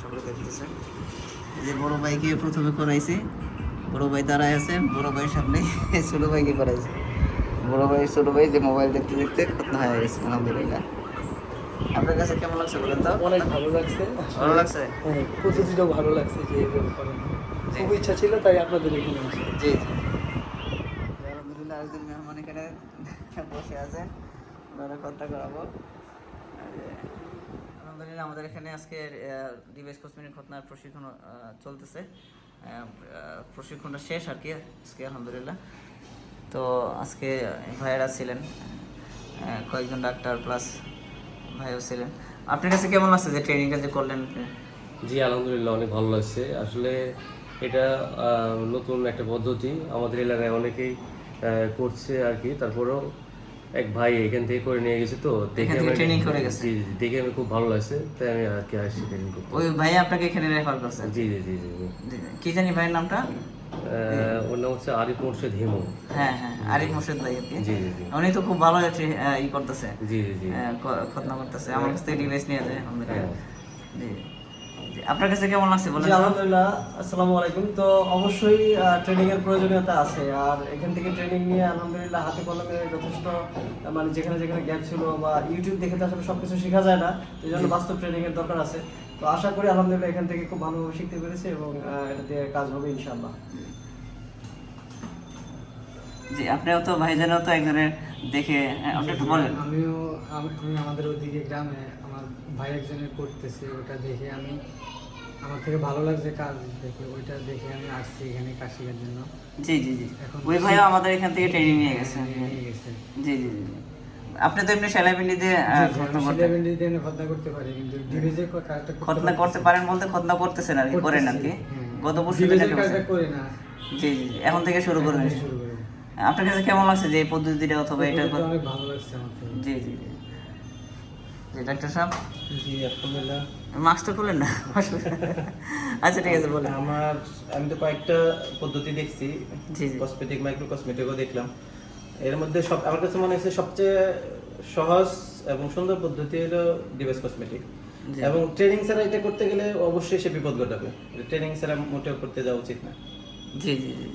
সকলে দেখতেছেন যে বড় ভাইকে প্রথমে করাইছি বড় ভাই দাঁড়ায় আছে বড় ভাইয়ের সামনে ছোট ভাইকে করাইছি বড় ভাই ছোট ভাই যে মোবাইল দেখতে দেখতে খতনা হয়ে গেছে আলহামদুলিল্লাহ। আপনার কাছে কেমন লাগছে বলেন তো? অনেক ভালো লাগছে। ভালো লাগছে? হ্যাঁ ভালো লাগছে যে এইভাবে করেন। খুব ইচ্ছা ছিল তাই আপনাদের এখানে জি জি। আলহামদুলিল্লাহ একজন মেহমান এখানে বসে আছেন ওনারা কথা করাবো। আলহামদুলিল্লাহ, আমাদের এখানে আজকে ডিভাইস কসমেটিক ঘটনার প্রশিক্ষণ চলতেছে। প্রশিক্ষণটা শেষ আর কি আজকে, আলহামদুলিল্লাহ। তো আজকে ভাইয়েরা ছিলেন কয়েকজন ডাক্তার প্লাস ভাইও ছিলেন। আপনার কাছে কেমন লাগছে যে ট্রেনিংটা যে করলেন জি, আলহামদুলিল্লাহ, অনেক ভালো লাগছে। আসলে এটা নতুন একটা পদ্ধতি আমাদের এলাকায় অনেকেই করছে আর কি। তারপরেও এক ভাই এখান থেকে করে নিয়ে গেছে তো দেখে আমি- training করে গেছে? জি জি, দেখে আমি খুব ভালো লাগছে তাই আমি আর কি আসছি ট্রেনিং করতে। ওই ভাই আপনাকে এখানে রেফার করছে? জি জি জি জি কি জানি ভাইয়ের নামটা? ওর নাম হচ্ছে আরিফ মোর্শেদ হিমু। হ্যাঁ হ্যাঁ আরিফ মোর্শেদ ভাই জি জি জি। উনি তো খুব ভালো আহ, ই করতেছে। জি জি জি। খতনা করতেছে। আমার কাছ থেকে ডিভাইস নিয়ে যায় আলহামদুলিল্লাহ। হ্যাঁ। জি, আপনার কাছে কেমন লাগছে বলেন আলহামদুলিল্লাহ আসসালামু আলাইকুম। তো অবশ্যই ট্রেনিং এর প্রয়োজনীয়তা আছে। আর এখান থেকে ট্রেনিং নিয়ে আলহামদুলিল্লাহ হাতে কলমে যথেষ্ট মানে যেখানে যেখানে গ্যাপ ছিল বা ইউটিউব দেখে তো আসলে সবকিছু শেখা যায় না এই জন্য বাস্তব ট্রেনিং এর দরকার আছে। তো আশা করি আলহামদুলিল্লাহ এখান থেকে খুব ভালোভাবে শিখতে পেরেছি এবং এটা দিয়ে কাজ হবে ইনশাআল্লাহ। জি আপনিও তো ভাইজানও তো একজনের দেখে হ্যাঁ, আপনি একটু বলেন। আমিও আমি আমাদের ওদিকে গ্রামে আমার ভাই একজনের করতেছে ওটা দেখে আমি আমার থেকে ভালো লাগছে কাজ দেখে ওইটা দেখে আমি আসছি এখানে কাজ শেখার জন্য। জি জি জি। ওই ভাইও আমাদের এখান থেকে ট্রেনিং নিয়ে গেছে নিয়ে গেছে। জি জি জি। আপনি তো এমনি সেলাইবিলিতে খতনা করতে সিলেবেন্ডিতে খতনা করতে পারি কিন্তু ডিভিজে কাজটা করতে খতনা করতে পারেন বলতে খতনা করতেছেন আর কি করেন আর কি। গত বছর কাজটা করে না। জি জি এখন থেকে শুরু করবেন। শুরু আপনার কাছে কেমন লাগছে যে পদ্ধতিটা অথবা এটা অনেক ভালো লাগছে আমার জি জি জি। ডাক্তার সাহেব? জি আলহামদুলিল্লাহ। মাস্কটা খুলেন না? আচ্ছা ঠিক আছে বলেন। আমার আমি তো কয়েকটা পদ্ধতি দেখছি। জি জি। কসমেটিক মাইক্রো কসমেটিকও দেখলাম। এর মধ্যে সব আমার কাছে মনে হয়েছে সবচেয়ে সহজ এবং সুন্দর পদ্ধতি হলো ডিভাইস কসমেটিক এবং ট্রেনিং ছাড়া এটা করতে গেলে অবশ্যই সে বিপদ ঘটাবে। ট্রেনিং ছাড়া মোটেও করতে যাওয়া উচিত না। জি জি জি।